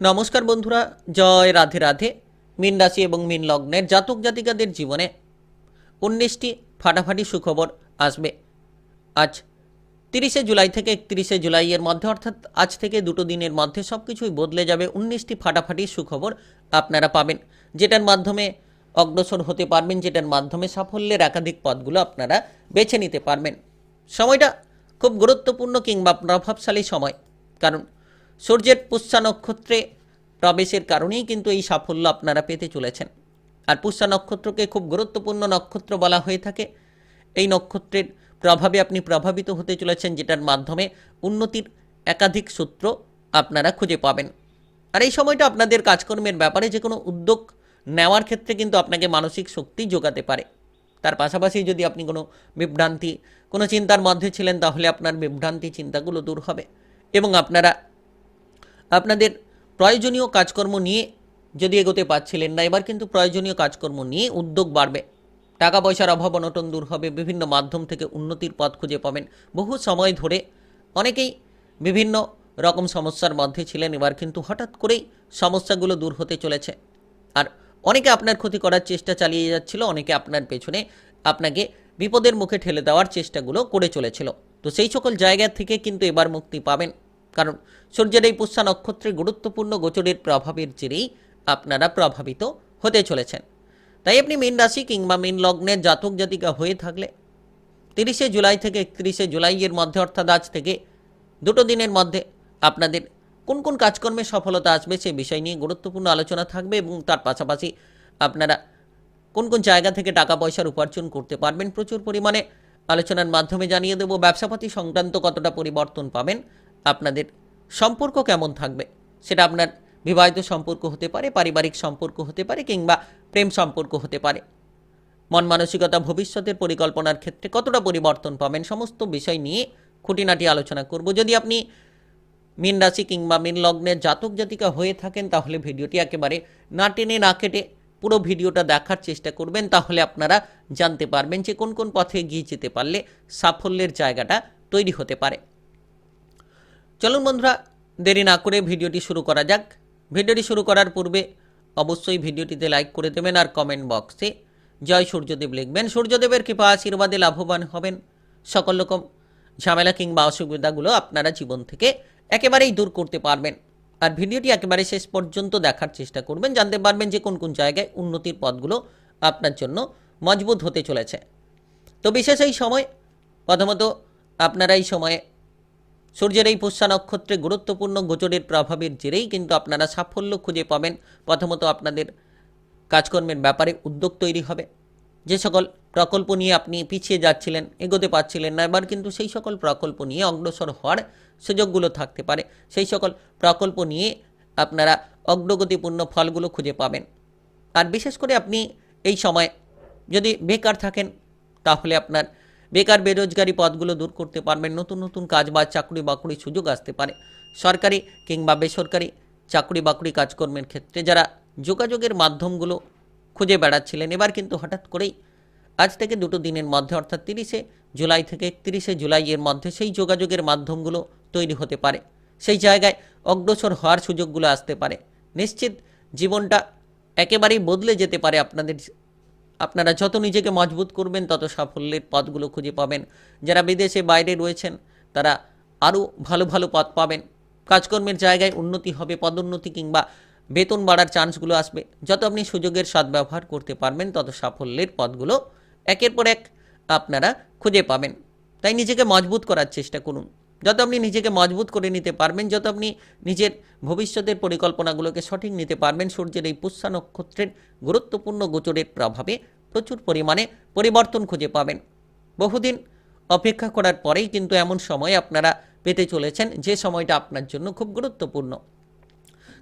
নমস্কার বন্ধুরা, জয় রাধে রাধে। মীন রাশি এবং মীন লগ্নের জাতক জাতিকাদের জীবনে উনিশটি ফাটাফাটি সুখবর আসবে। আজ তিরিশে জুলাই থেকে একত্রিশে জুলাইয়ের মধ্যে, অর্থাৎ আজ থেকে দুটো দিনের মধ্যে সব কিছুই বদলে যাবে উনিশটি ফাটাফাটি সুখবর আপনারা পাবেন, যেটার মাধ্যমে অগ্রসর হতে পারবেন, যেটার মাধ্যমে সাফল্যের একাধিক পদগুলো আপনারা বেছে নিতে পারবেন। সময়টা খুব গুরুত্বপূর্ণ কিংবা প্রভাবশালী সময়, কারণ সূর্যের পুষ্যা নক্ষত্রে প্রবেশের কারণেই কিন্তু এই সাফল্য আপনারা পেতে চলেছেন। আর পুষ্যা নক্ষত্রকে খুব গুরুত্বপূর্ণ নক্ষত্র বলা হয়ে থাকে। এই নক্ষত্রের প্রভাবে আপনি প্রভাবিত হতে চলেছেন, যেটার মাধ্যমে উন্নতির একাধিক সূত্র আপনারা খুঁজে পাবেন। আর এই সময়টা আপনাদের কাজকর্মের ব্যাপারে যে কোনো উদ্যোগ নেওয়ার ক্ষেত্রে কিন্তু আপনাকে মানসিক শক্তি যোগাতে পারে। তার পাশাপাশি যদি আপনি কোনো বিভ্রান্তি, কোনো চিন্তার মধ্যে ছিলেন, তাহলে আপনার বিভ্রান্তি চিন্তাগুলো দূর হবে এবং আপনারা আপনাদের প্রয়োজনীয় কাজকর্ম নিয়ে যদি এগোতে পারছিলেন না, এবার কিন্তু প্রয়োজনীয় কাজকর্ম নিয়ে উদ্যোগ বাড়বে। টাকা পয়সার অভাব অনটন দূর হবে, বিভিন্ন মাধ্যম থেকে উন্নতির পথ খুঁজে পাবেন। বহু সময় ধরে অনেকেই বিভিন্ন রকম সমস্যার মধ্যে ছিলেন, এবার কিন্তু হঠাৎ করেই সমস্যাগুলো দূর হতে চলেছে। আর অনেকে আপনার ক্ষতি করার চেষ্টা চালিয়ে যাচ্ছিল, অনেকে আপনার পেছনে আপনাকে বিপদের মুখে ঠেলে দেওয়ার চেষ্টাগুলো করে চলেছিল। তো সেই সকল জায়গা থেকে কিন্তু এবার মুক্তি পাবেন। কারণ সূর্যের এই পুষ্যা নক্ষত্রের গুরুত্বপূর্ণ গোচরের প্রভাবের জেরেই আপনারা প্রভাবিত হতে চলেছেন। তাই আপনি মীন রাশি কিংবা মীন লগ্নের জাতক জাতিকা হয়ে থাকলে তিরিশে জুলাই থেকে একত্রিশে জুলাইয়ের মধ্যে অর্থাৎ আজ থেকে দুটো দিনের মধ্যে আপনাদের কোন কোন কাজকর্মে সফলতা আসবে সে বিষয় নিয়ে গুরুত্বপূর্ণ আলোচনা থাকবে এবং তার পাশাপাশি আপনারা কোন কোন জায়গা থেকে টাকা পয়সার উপার্জন করতে পারবেন প্রচুর পরিমাণে আলোচনার মাধ্যমে জানিয়ে দেবো। ব্যবসাপাতি সংক্রান্ত কতটা পরিবর্তন পাবেন আপনাদের সম্পর্ক কেমন থাকবে? সেটা আপনার বিবাহিত সম্পর্ক হতে পারে, পারিবারিক সম্পর্ক হতে পারে কিংবা প্রেম সম্পর্ক হতে পারে। মন মানসিকতা ভবিষ্যতের পরিকল্পনার ক্ষেত্রে কতটা পরিবর্তন পাবেন সমস্ত বিষয় নিয়ে খুঁটিনাটি আলোচনা করব। যদি আপনি মীন রাশি কিংবা মীন লগ্নের জাতক জাতিকা হয়ে থাকেন, তাহলে ভিডিওটি একেবারে না টেনে না কেটে পুরো ভিডিওটা দেখার চেষ্টা করবেন, তাহলে আপনারা জানতে পারবেন যে কোন কোন পথে এগিয়ে যেতে পারলে সাফল্যের জায়গাটা তৈরি হতে পারে। চলুন বন্ধুরা, দেরি না করে ভিডিওটি শুরু করা যাক। ভিডিওটি শুরু করার পূর্বে অবশ্যই ভিডিওটিতে লাইক করে দেবেন আর কমেন্ট বক্সে জয় সূর্যদেব লিখবেন। সূর্যদেবের কৃপা আশীর্বাদে লাভবান হবেন। সকল রকম ঝামেলা কিংবা অসুবিধাগুলো আপনারা জীবন থেকে একেবারেই দূর করতে পারবেন। আর ভিডিওটি একেবারে শেষ পর্যন্ত দেখার চেষ্টা করবেন। জানতে পারবেন যে কোন কোন জায়গায় উন্নতির পথগুলো আপনার জন্য মজবুত হতে চলেছে। তো বিশেষ এই সময়, প্রথমত আপনারা এই সময়ে সূর্যের এই পুষ্যা নক্ষত্রে গুরুত্বপূর্ণ গোচরের প্রভাবের জেরেই কিন্তু আপনারা সাফল্য খুঁজে পাবেন। প্রথমত আপনাদের কাজকর্মের ব্যাপারে উদ্যোগ তৈরি হবে। যে সকল প্রকল্প নিয়ে আপনি পিছিয়ে যাচ্ছিলেন, এগোতে পারছিলেন না, এবার কিন্তু সেই সকল প্রকল্প নিয়ে অগ্রসর হওয়ার সুযোগগুলো থাকতে পারে। সেই সকল প্রকল্প নিয়ে আপনারা অগ্রগতিপূর্ণ ফলগুলো খুঁজে পাবেন। আর বিশেষ করে আপনি এই সময় যদি বেকার থাকেন, তাহলে আপনার বেকার বেরোজগারি পদগুলো দূর করতে পারবেন, নতুন নতুন কাজ বা চাকরি বাকরি সুযোগ আসতে পারে। সরকারি কিংবা বেসরকারি চাকরি বাকরি কাজকর্মের ক্ষেত্রে যারা যোগাযোগের মাধ্যমগুলো খুঁজে বেড়াচ্ছিলেন, এবার কিন্তু হঠাৎ করেই আজ থেকে দুটো দিনের মধ্যে, অর্থাৎ তিরিশে জুলাই থেকে একত্রিশে জুলাইয়ের মধ্যে সেই যোগাযোগের মাধ্যমগুলো তৈরি হতে পারে। সেই জায়গায় অগ্রসর হওয়ার সুযোগগুলো আসতে পারে। নিশ্চিত জীবনটা একেবারেই বদলে যেতে পারে আপনাদের আপনারা যত নিজেকে মজবুত করবেন, তত সাফল্যের পথগুলো খুঁজে পাবেন। যারা বিদেশে বাইরে রয়েছেন, তারা আরও ভালো ভালো পথ পাবেন। কাজকর্মের জায়গায় উন্নতি হবে, পদোন্নতি কিংবা বেতন বাড়ার চান্সগুলো আসবে। যত আপনি সুযোগের সদ্ব্যবহার করতে পারবেন, তত সাফল্যের পথগুলো একের পর এক আপনারা খুঁজে পাবেন। তাই নিজেকে মজবুত করার চেষ্টা করুন। যত আপনি নিজেকে মজবুত করে নিতে পারবেন, যত আপনি নিজের ভবিষ্যতের পরিকল্পনাগুলোকে সঠিক নিতে পারবেন, সূর্যের এই পুষ্যা নক্ষত্রের গুরুত্বপূর্ণ গোচরের প্রভাবে প্রচুর পরিমাণে পরিবর্তন খুঁজে পাবেন। বহুদিন অপেক্ষা করার পরেই কিন্তু এমন সময় আপনারা পেতে চলেছেন, যে সময়টা আপনার জন্য খুব গুরুত্বপূর্ণ।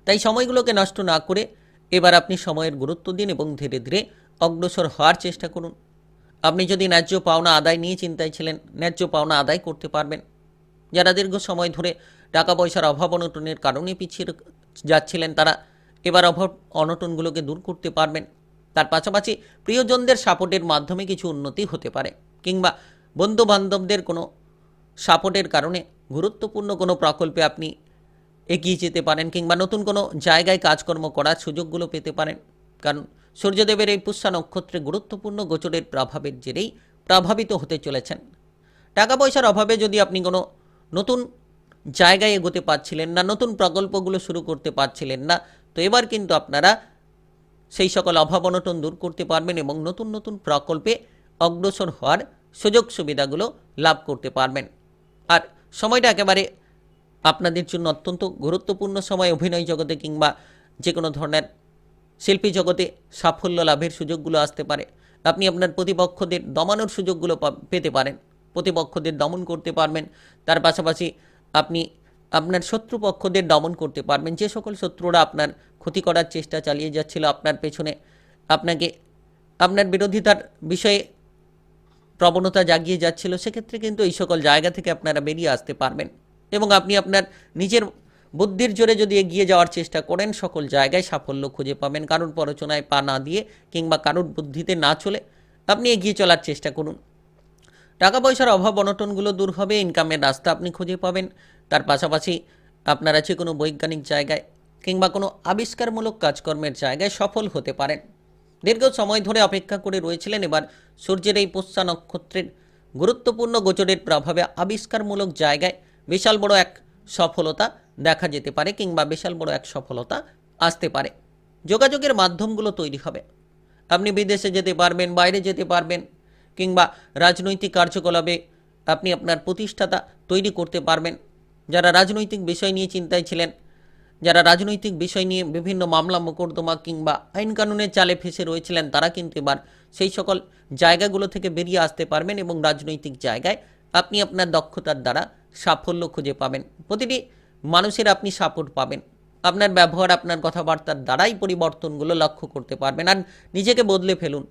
তাই সময়গুলোকে নষ্ট না করে এবার আপনি সময়ের গুরুত্ব দিন এবং ধীরে ধীরে অগ্রসর হওয়ার চেষ্টা করুন। আপনি যদি ন্যায্য পাওনা আদায় নিয়ে চিন্তায় ছিলেন, ন্যায্য পাওনা আদায় করতে পারবেন। যারা দীর্ঘ সময় ধরে টাকা পয়সার অভাব অনটনের কারণে পিছিয়ে যাচ্ছিলেন তারা, এবার অভাব অনটনগুলোকে দূর করতে পারবেন। তার পাশাপাশি প্রিয়জনদের সাপোর্টের মাধ্যমে কিছু উন্নতি হতে পারে কিংবা বন্ধু বান্ধবদের কোনো সাপোর্টের কারণে গুরুত্বপূর্ণ কোনো প্রকল্পে আপনি এগিয়ে যেতে পারেন কিংবা নতুন কোনো জায়গায় কাজকর্ম করার সুযোগগুলো পেতে পারেন। কারণ সূর্যদেবের এই পুষ্যা নক্ষত্রে গুরুত্বপূর্ণ গোচরের প্রভাবের জেরেই প্রভাবিত হতে চলেছেন। টাকা পয়সার অভাবে যদি আপনি কোনো নতুন জায়গায় এগোতে পারছিলেন না, নতুন প্রকল্পগুলো শুরু করতে পারছিলেন না। তো এবার কিন্তু আপনারা সেই সকল অভাব অনটন দূর করতে পারবেন এবং নতুন নতুন প্রকল্পে অগ্রসর হওয়ার সুযোগ সুবিধাগুলো লাভ করতে পারবেন। আর সময়টা একেবারে আপনাদের জন্য অত্যন্ত গুরুত্বপূর্ণ সময়, অভিনয় জগতে কিংবা যে কোনো ধরনের শিল্পী জগতে সাফল্য লাভের সুযোগগুলো আসতে পারে। আপনি আপনার প্রতিপক্ষদের দমানোর সুযোগগুলো পেতে পারেন। প্রতিপক্ষদের দমন করতে পারবেন। তার পাশাপাশি আপনি আপনার শত্রুপক্ষদের দমন করতে পারবেন। যে সকল শত্রুরা আপনার ক্ষতি করার চেষ্টা চালিয়ে যাচ্ছিল আপনার পেছনে, আপনাকে আপনার বিরোধিতার বিষয়ে প্রবণতা জাগিয়ে যাচ্ছিল, সেক্ষেত্রে কিন্তু এই সকল জায়গা থেকে আপনারা বেরিয়ে আসতে পারবেন। এবং আপনি আপনার নিজের বুদ্ধির জোরে যদি এগিয়ে যাওয়ার চেষ্টা করেন, সকল জায়গায় সাফল্য খুঁজে পাবেন। কারোর পরচনায় পা না দিয়ে কিংবা কারোর বুদ্ধিতে না চলে আপনি এগিয়ে চলার চেষ্টা করুন। টাকা পয়সার অভাব অনটনগুলো দূর হবে ইনকামের রাস্তা আপনি খুঁজে পাবেন। তার পাশাপাশি আপনারা যে কোনো বৈজ্ঞানিক জায়গায় কিংবা কোনো আবিষ্কারমূলক কাজকর্মের জায়গায় সফল হতে পারেন। দীর্ঘ সময় ধরে অপেক্ষা করে রয়েছিলেন এবার সূর্যের এই পোষ্যা নক্ষত্রের গুরুত্বপূর্ণ গোচরের প্রভাবে আবিষ্কারমূলক জায়গায় বিশাল বড় এক সফলতা দেখা যেতে পারে কিংবা বিশাল বড় এক সফলতা আসতে পারে। যোগাযোগের মাধ্যমগুলো তৈরি হবে। আপনি বিদেশে যেতে পারবেন, বাইরে যেতে পারবেন কিংবা রাজনৈতিক কার্যকলাপে আপনি আপনার প্রতিষ্ঠাতা তৈরি করতে পারবেন। যারা রাজনৈতিক বিষয় নিয়ে চিন্তায় ছিলেন, যারা রাজনৈতিক বিষয় নিয়ে বিভিন্ন মামলা, মোকদ্দমা কিংবা আইন কানুনের চালে ফেসে রয়েছিলেন, তারা কিন্তু এবার সেই সকল জায়গাগুলো থেকে বেরিয়ে আসতে পারবেন এবং রাজনৈতিক জায়গায় আপনি আপনার দক্ষতার দ্বারা সাফল্য খুঁজে পাবেন। প্রতিটি মানুষের আপনি সাপোর্ট পাবেন। আপনার ব্যবহার, আপনার কথাবার্তার দ্বারাই পরিবর্তনগুলো লক্ষ্য করতে পারবেন। আর নিজেকে বদলে ফেলুন।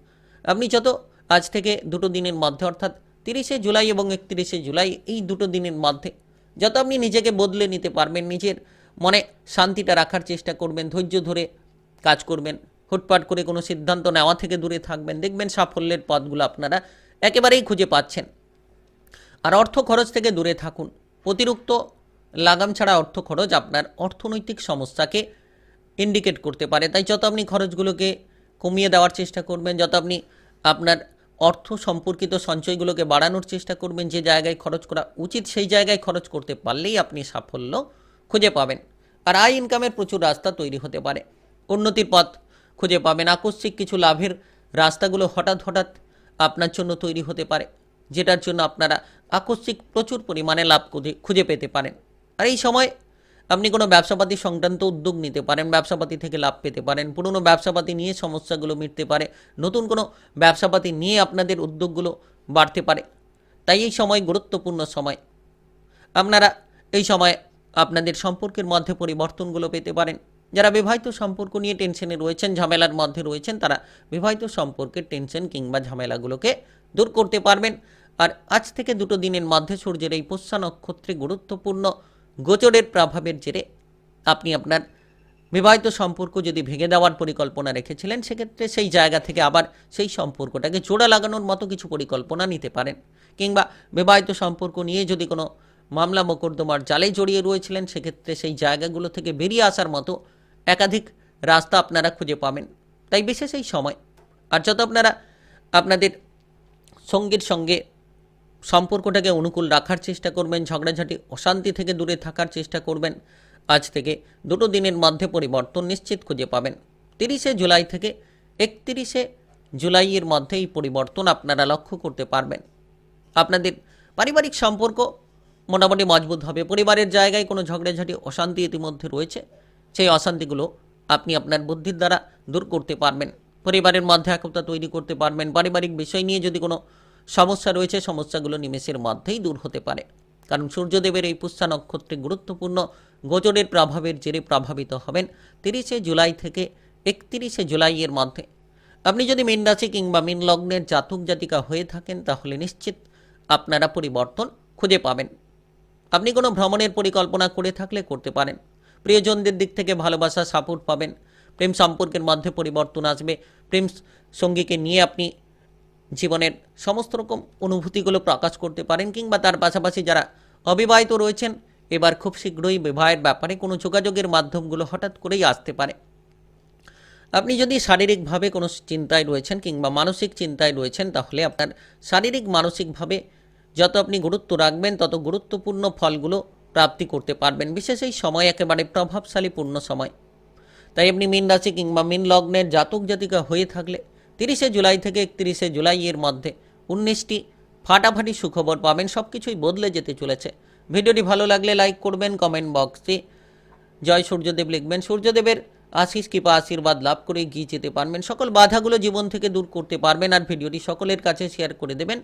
আপনি যত আজ থেকে দুটো দিনের মধ্যে, অর্থাৎ তিরিশে জুলাই এবং একত্রিশে জুলাই এই দুটো দিনের মধ্যে। যত আপনি নিজেকে বদলে নিতে পারবেন, নিজের মনে শান্তিটা রাখার চেষ্টা করবেন, ধৈর্য ধরে কাজ করবেন, হুটপাট করে কোনো সিদ্ধান্ত নেওয়া থেকে দূরে থাকবেন, দেখবেন সাফল্যের পথগুলো আপনারা একেবারেই খুঁজে পাচ্ছেন। আর অর্থ খরচ থেকে দূরে থাকুন। অতিরিক্ত লাগাম ছাড়া অর্থ খরচ আপনার অর্থনৈতিক সমস্যাকে ইন্ডিকেট করতে পারে। তাই যত আপনি খরচগুলোকে কমিয়ে দেওয়ার চেষ্টা করবেন, যত আপনি আপনার অর্থ সম্পর্কিত সঞ্চয়গুলোকে বাড়ানোর চেষ্টা করবেন, যে জায়গায় খরচ করা উচিত সেই জায়গায় খরচ করতে পারলেই আপনি সাফল্য খুঁজে পাবেন। আর আয় ইনকামের প্রচুর রাস্তা তৈরি হতে পারে। উন্নতির পথ খুঁজে পাবেন। আকস্মিক কিছু লাভের রাস্তাগুলো হঠাৎ হঠাৎ আপনার জন্য তৈরি হতে পারে, যেটার জন্য আপনারা আকস্মিক প্রচুর পরিমাণে লাভ খুঁজে পেতে পারেন। আর এই সময় আপনি কোনো ব্যবসাপাতি সংক্রান্ত উদ্যোগ নিতে পারেন, ব্যবসাপাতি থেকে লাভ পেতে পারেন, পুরনো ব্যবসাপাতি নিয়ে সমস্যাগুলো মিটতে পারে, নতুন কোনো ব্যবসাপাতি নিয়ে আপনাদের উদ্যোগগুলো বাড়তে পারে। তাই এই সময় গুরুত্বপূর্ণ সময়। আপনারা এই সময় আপনাদের সম্পর্কের মধ্যে পরিবর্তনগুলো পেতে পারেন। যারা বিবাহিত সম্পর্ক নিয়ে টেনশনে রয়েছেন, ঝামেলার মধ্যে রয়েছেন, তারা বিবাহিত সম্পর্কের টেনশন কিংবা ঝামেলাগুলোকে দূর করতে পারবেন। আর আজ থেকে দুটো দিনের মধ্যে সূর্যের এই পুষ্যা নক্ষত্রে গুরুত্বপূর্ণ গোচরের প্রভাবের জেরে আপনি আপনার বিবাহিত সম্পর্ক যদি ভেঙে দেওয়ার পরিকল্পনা রেখেছিলেন, সেক্ষেত্রে সেই জায়গা থেকে আবার সেই সম্পর্কটাকে জোড়া লাগানোর মতো কিছু পরিকল্পনা নিতে পারেন। কিংবা বিবাহিত সম্পর্ক নিয়ে যদি কোনো মামলা মোকদ্দমার জালে জড়িয়ে রয়েছিলেন, সেক্ষেত্রে সেই জায়গাগুলো থেকে বেরিয়ে আসার মতো একাধিক রাস্তা আপনারা খুঁজে পাবেন। তাই বিশেষ এই সময়। আর যত আপনারা আপনাদের সঙ্গীর সঙ্গে সম্পর্কটাকে অনুকূল রাখার চেষ্টা করবেন, ঝগড়াঝাটি, অশান্তি থেকে দূরে থাকার চেষ্টা করবেন। আজ থেকে দুটো দিনের মধ্যে পরিবর্তন নিশ্চিত খুঁজে পাবেন। তিরিশে জুলাই থেকে একত্রিশে জুলাইয়ের মধ্যে এই পরিবর্তন আপনারা লক্ষ্য করতে পারবেন। আপনাদের পারিবারিক সম্পর্ক মোটামুটি মজবুত হবে। পরিবারের জায়গায় কোনো ঝগড়াঝাটি, অশান্তি ইতিমধ্যে রয়েছে। সেই অশান্তিগুলো আপনি আপনার বুদ্ধির দ্বারা দূর করতে পারবেন। পরিবারের মধ্যে একতা তৈরি করতে পারবেন। পারিবারিক বিষয় নিয়ে যদি কোনো সমস্যা রয়েছে, সমস্যাগুলো নিমেষের মধ্যেই দূর হতে পারে। কারণ সূর্যদেবের এই পুষ্যা নক্ষত্রে গুরুত্বপূর্ণ গোচরের প্রভাবের জেরে প্রভাবিত হবেন তিরিশে জুলাই থেকে একত্রিশে জুলাইয়ের মধ্যে। আপনি যদি মীন রাশি কিংবা মীন লগ্নের জাতক জাতিকা হয়ে থাকেন, তাহলে নিশ্চিত আপনারা পরিবর্তন খুঁজে পাবেন। আপনি কোনো ভ্রমণের পরিকল্পনা করে থাকলে করতে পারেন। প্রিয়জনদের দিক থেকে ভালোবাসা, সাপোর্ট পাবেন। প্রেম সম্পর্কের মধ্যে পরিবর্তন আসবে। প্রেম সঙ্গীকে নিয়ে আপনি জীবনের সমস্ত রকম অনুভূতিগুলো প্রকাশ করতে পারেন কিংবা তার পাশাপাশি যারা অবিবাহিত রয়েছেন, এবার খুব শীঘ্রই বিবাহের ব্যাপারে কোনো যোগাযোগের মাধ্যমগুলো হঠাৎ করেই আসতে পারে। আপনি যদি শারীরিকভাবে কোনো চিন্তায় রয়েছেন কিংবা মানসিক চিন্তায় রয়েছেন, তাহলে আপনার শারীরিক মানসিকভাবে যত আপনি গুরুত্ব রাখবেন, তত গুরুত্বপূর্ণ ফলগুলো প্রাপ্তি করতে পারবেন। বিশেষ এই সময় একেবারে প্রভাবশালী পূর্ণ সময়। তাই আপনি মীন রাশি কিংবা মীন লগ্নের জাতক জাতিকা হয়ে থাকলে তিরিশে জুলাই থেকে একত্রিশে জুলাইয়ের মধ্যে উনিশটি ফাটাফাটি সুখবর পাবেন সব কিছুই বদলে যেতে চলেছে। ভিডিওটি ভালো লাগলে লাইক করবেন, কমেন্ট বক্সে জয় সূর্যদেব লিখবেন। সূর্যদেবের আশিস কৃপা আশীর্বাদ লাভ করে এগিয়ে যেতে পারবেন। সকল বাধাগুলো জীবন থেকে দূর করতে পারবেন আর ভিডিওটি সকলের কাছে শেয়ার করে দেবেন।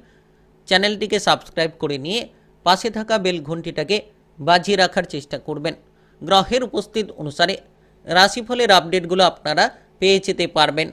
চ্যানেলটিকে সাবস্ক্রাইব করে নিয়ে পাশে থাকা বেল ঘন্টিটাকে বাজিয়ে রাখার চেষ্টা করবেন। গ্রহের উপস্থিত অনুসারে রাশিফলের আপডেটগুলো আপনারা পেয়ে যেতে পারবেন।